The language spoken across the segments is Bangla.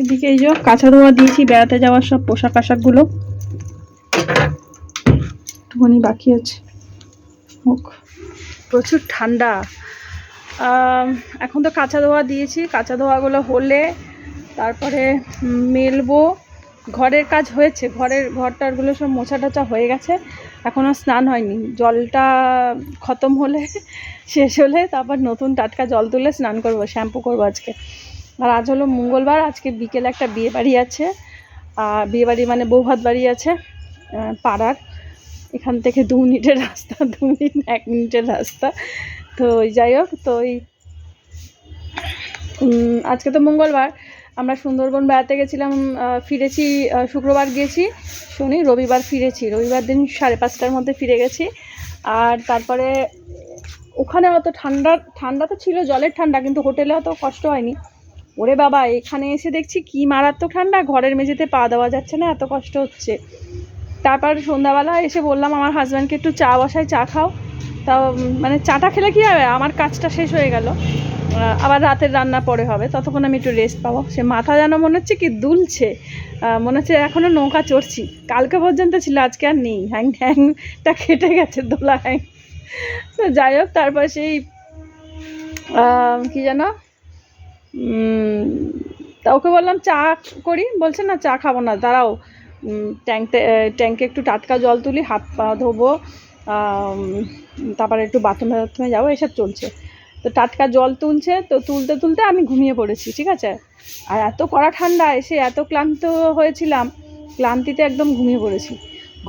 এদিকে এই যে কাঁচা ধোয়া দিয়েছি, বেড়াতে যাওয়ার সব পোশাক আশাকগুলো। একটুখানি বাকি আছে। হোক, প্রচুর ঠান্ডা। এখন তো কাঁচা ধোয়া দিয়েছি, কাঁচা ধোয়াগুলো হলে তারপরে মেলবো। ঘরের কাজ হয়েছে, ঘরের ঘরটারগুলো সব মোছা টোছা হয়ে গেছে। এখনও স্নান হয়নি, জলটা খতম হলে, শেষ হলে তারপর নতুন টাটকা জল তুলে স্নান করব, শ্যাম্পু করব আজকে। আর আজ হলো মঙ্গলবার, আজকে বিকেলে একটা বিয়ে বাড়ি আছে। আর বিয়ে বাড়ি মানে বৌভাত বাড়ি আছে পাড়ার। এখান থেকে দু মিনিটের রাস্তা, দু মিনিট, এক মিনিটের রাস্তা। তো ওই যাই হোক, তো ওই আজকে তো মঙ্গলবার। আমরা সুন্দরবন বেড়াতে গেছিলাম ফিরেছি শুক্রবার গেছি। শনি রবিবার ফিরেছি, রবিবার দিন সাড়ে পাঁচটার মধ্যে ফিরে গেছি। আর তারপরে ওখানে অত ঠান্ডা ঠান্ডা তো ছিল, জলের ঠান্ডা, কিন্তু হোটেলে অত কষ্ট হয়নি। ওরে বাবা এখানে এসে দেখছি কি মারাত্মক ঠান্ডা ঘরের মেঝেতে পা দেওয়া যাচ্ছে না এত কষ্ট হচ্ছে। তারপর সন্ধ্যাবেলা এসে বললাম আমার হাজব্যান্ডকে একটু চা বসাই চা খাও। উম, মানে চাটা খেলে কি হবে? আমার কাজটা শেষ হয়ে গেল। আবার রাতের রান্না পরে হবে। ততক্ষণ আমি একটু রেস্ট পাবো। সে মাথা যেন মনে হচ্ছে কি দুলছে। মনে হচ্ছে এখনও নৌকা চড়ছি। কালকে পর্যন্ত ছিল আজকে আর নেই। হ্যাং হ্যাংটা কেটে গেছে দোলা হ্যাং তো যাই হোক তারপর সেই কি যেন তা ওকে বললাম চা করি। বলছে না চা খাব না দাঁড়াও। উম, ট্যাঙ্কতে ট্যাঙ্কে একটু টাটকা জল তুলি হাত পা ধোবো তারপরে একটু বাথরুমে বাথরুমে যাব এসব চলছে। তো টাটকা জল তুলছে তো তুলতে তুলতে আমি ঘুমিয়ে পড়েছি ঠিক আছে? আর এত কড়া ঠান্ডা এসে এত ক্লান্ত হয়েছিলাম ক্লান্তিতে একদম ঘুমিয়ে পড়েছি।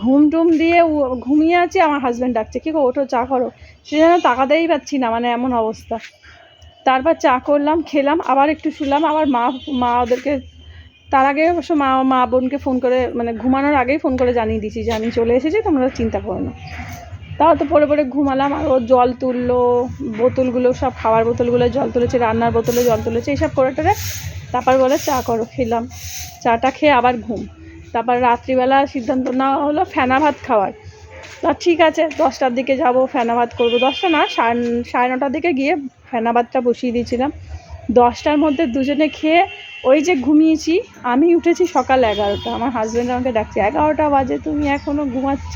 ঘুম টুম দিয়ে ঘুমিয়ে আছি আমার হাজব্যান্ড ডাকছে কী ওঠো চা করো। সে যেন তাকাতেই পাচ্ছি না মানে এমন অবস্থা। তারপর চা করলাম, খেলাম, আবার একটু শুলাম, আবার মা মা ওদেরকে, তার আগে অবশ্য মা মা বোনকে ফোন করে মানে ঘুমানোর আগেই ফোন করে জানিয়ে দিয়েছি যে আমি চলে এসেছি, তোমরা চিন্তা করো না। তাও তো পরে পরে ঘুমালাম, আর ও জল তুললো, বোতলগুলো সব খাওয়ার বোতলগুলো জল তুলেছে, রান্নার বোতলে জল তুলেছে, এইসব করে টোরে তারপর বলে চা করো, খেলাম। চাটা খেয়ে আবার ঘুম। তারপর রাত্রিবেলা সিদ্ধান্ত নেওয়া হলো ফেনা ভাত খাওয়ার। তা ঠিক আছে, দশটার দিকে যাব, ফেনা ভাত করব। দশটা না, সাড়ে সাড়ে নটার দিকে গিয়ে ফেনা ভাতটা বসিয়ে দিয়েছিলাম। দশটার মধ্যে দুজনে খেয়ে ওই যে ঘুমিয়েছি, আমি উঠেছি সকাল এগারোটা। আমার হাজব্যান্ড আমাকে ডাকছে, এগারোটা বাজে, তুমি এখনও ঘুমাচ্ছ?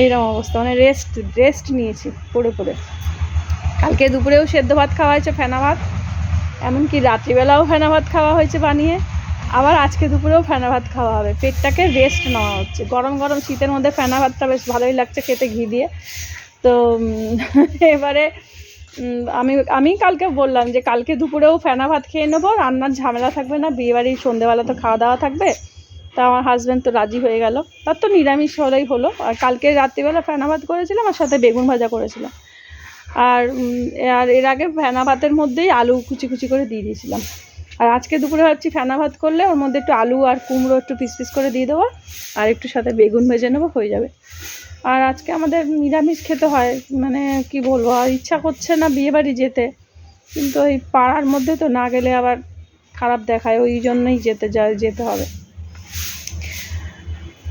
এইরকম অবস্থা মানে রেস্ট রেস্ট নিয়েছি পড়ে পড়ে। কালকে দুপুরেও সেদ্ধ ভাত খাওয়া হয়েছে, ফেনা ভাত। এমনকি রাত্রিবেলাও ফেনা ভাত খাওয়া হয়েছে বানিয়ে। আবার আজকে দুপুরেও ফেনা ভাত খাওয়া হবে। পেটটাকে রেস্ট নেওয়া হচ্ছে। গরম গরম শীতের মধ্যে ফেনা ভাতটা বেশ ভালোই লাগছে খেতে, ঘি দিয়ে। তো এবারে আমি আমি কালকে বললাম যে কালকে দুপুরেও ফেনা ভাত খেয়ে নেব, রান্নার ঝামেলা থাকবে না বিয়েবাড়ির সন্ধেবেলা তো খাওয়া দাওয়া থাকবে। তা আমার হাজব্যান্ড তো রাজি হয়ে গেল। তার তো নিরামিষ হলেই হলো। আর কালকে রাত্রিবেলা ফেনা ভাত করেছিলাম, আর সাথে বেগুন ভাজা করেছিলাম। আর আর এর আগে ফেনা ভাতের মধ্যেই আলু কুচি কুচি করে দিয়ে দিয়েছিলাম। আর আজকে দুপুরে ভাবছি ফেনা ভাত করলে ওর মধ্যে একটু আলু আর কুমড়ো একটু পিস পিস করে দিয়ে দেবো, আর একটু সাথে বেগুন ভেজে নেব, হয়ে যাবে। আর আজকে আমাদের নিরামিষ খেতে হয় মানে কি বলব, আর ইচ্ছা করছে না বিয়ে বাড়ি যেতে। কিন্তু ওই পাড়ার মধ্যে তো না গেলে আবার খারাপ দেখায়, ওই জন্যই যেতে যা যেতে হবে।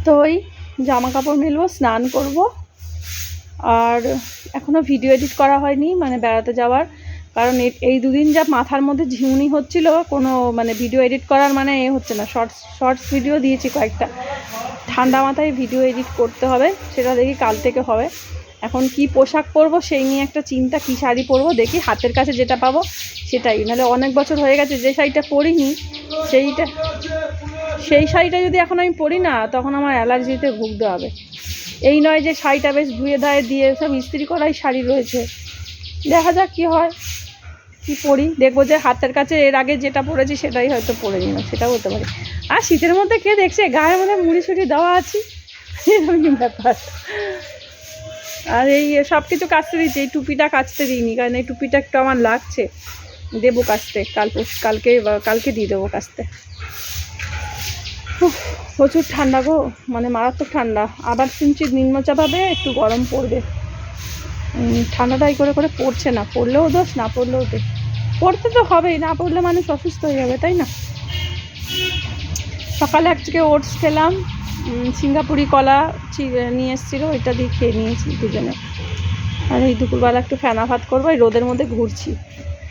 তো ওই জামা কাপড় মেলবো, স্নান করব। আর এখনও ভিডিও এডিট করা হয়নি মানে বেড়াতে যাওয়ার। কারণ এই দুদিন যা মাথার মধ্যে ঝিমুনি হচ্ছিল, কোনো মানে ভিডিও এডিট করার মানে এ হচ্ছে না। শর্টস শর্টস ভিডিও দিয়েছি কয়েকটা। ঠান্ডা মাথায় ভিডিও এডিট করতে হবে, সেটা দেখি কাল থেকে হবে। এখন কি পোশাক পরবো সেই নিয়ে একটা চিন্তা, কী শাড়ি পরবো দেখি হাতের কাছে যেটা পাবো সেটাই। নাহলে অনেক বছর হয়ে গেছে যে শাড়িটা পরিনি, সেইটা, সেই শাড়িটা যদি এখন আমি পরি না, তখন আমার অ্যালার্জিতে ভুগতে হবে। এই নয় যে শাড়িটা বেশ ধুয়ে ধায়ে দিয়ে সব ইস্ত্রি করাই শাড়ি রয়েছে। দেখা যাক কী হয়। কী পরি দেখব যে হাতের কাছে এর আগে যেটা পরেছি সেটাই হয়তো পরে নিলাম, সেটাও হতে পারে। আর শীতের মধ্যে কে দেখছে? গায়ের মধ্যে মুড়ি সুড়ি দেওয়া আছি। ব্যাপার। আর এই সব কিছু কাচতে দিচ্ছি এই টুপিটা কাচতে দিইনি, কারণ এই টুপিটা একটু আমার লাগছে। দেবো কাচতে, কাল কালকে কালকে দিয়ে দেবো কাচতে। প্রচুর ঠান্ডা গো মানে মারাত্মক ঠান্ডা। আবার শুনছি নিম্নচাপ হবে একটু গরম পড়বে। ঠান্ডাটাই করে করে পড়ছে না, পড়লেও দোষ, না পড়লেও দোষ। পড়তে তো হবেই, না পড়লে মানুষ অসুস্থ হয়ে যাবে, তাই না? সকালে আজকে ওটস খেলাম সিঙ্গাপুরি কলা নিয়ে এসেছিল, ওইটা দিয়ে খেয়ে নিয়েছি দুজনে। আর এই দুপুরবেলা একটু ফেনা ভাত করব, এই রোদের মধ্যে ঘুরছি।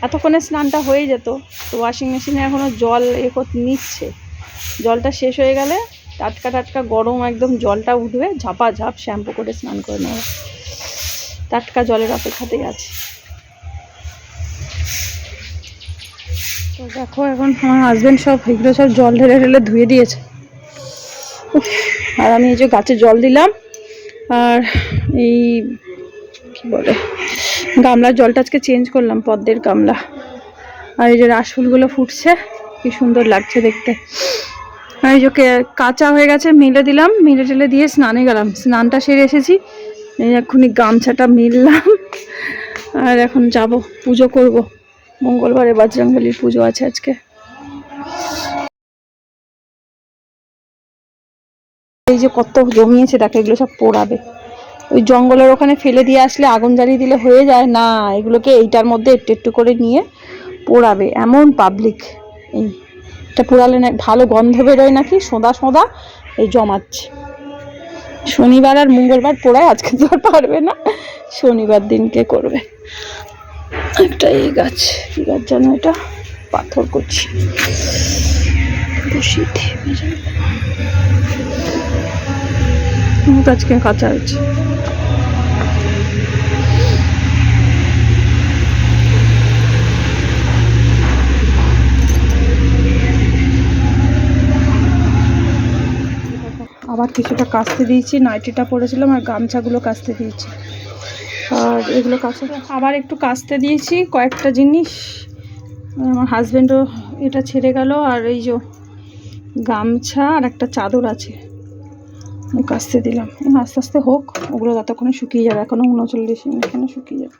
এতক্ষণে স্নানটা হয়ে যেত, তো ওয়াশিং মেশিনে এখনও জল এ নিচ্ছে। জলটা শেষ হয়ে গেলে টাটকা টাটকা গরম একদম জলটা উঠবে, ঝাপা ঝাপ শ্যাম্পু করে স্নান করে নেওয়া টাটকা জলের অপেক্ষাতেই আছে। দেখো এখন আমার হাজবেন্ড সব এগুলো সব জল ঢেলে ঢেলে ধুয়ে দিয়েছে। আর আমি এই যে গাছে জল দিলাম, আর এই কি বলে, গামলার জলটা আজকে চেঞ্জ করলাম, পদ্মের গামলা। আর এই যে রাসফুলগুলো ফুটছে, কি সুন্দর লাগছে দেখতে। আর এই যে কাঁচা হয়ে গেছে, মিলে দিলাম, মিলে টেলে দিয়ে স্নানে গেলাম। স্নানটা সেরে এসেছি, এই এক্ষুনি গামছাটা মিললাম, আর এখন যাব, পুজো করব। মঙ্গলবারে বজরংবলির পুজো আছে আজকে। এই যে কত জমিয়েছে, দেখো, এগুলো সব পোড়াবে। ওই জঙ্গলের ওখানে ফেলে দিয়ে আসলে আগুন জ্বালিয়ে দিলে হয়ে যায়? না, এগুলোকে এইটার মধ্যে একটু একটু করে নিয়ে পোড়াবে। এমন পাবলিক এই, এটা পোড়ালে না, ভালো গন্ধ বেরোয় নাকি? সোঁদা সোঁদা এই জমাচ্ছে। শনিবার আর মঙ্গলবার পোড়ায়, আজকে তো আর পারবে না। শনিবার দিনকে করবে। একটা এই গাছ কি গাছ জানো এটা পাথর করছি। আজকে কাঁচা হচ্ছে আবার কিছুটা কাচতে দিয়েছি। নাইটিটা পরেছিলাম আর গামছাগুলো কাচতে দিয়েছি। আর এগুলো কাছে আবার একটু কাচতে দিয়েছি কয়েকটা জিনিস। আমার হাজব্যান্ডও এটা ছেড়ে গেল, আর এই যে গামছা আর একটা চাদর আছে। কাচতে দিলাম। আস্তে আস্তে হোক, ওগুলো ততক্ষণে শুকিয়ে যাবে। এখনও উনচল্লিশ মিনিট শুকিয়ে যাবে।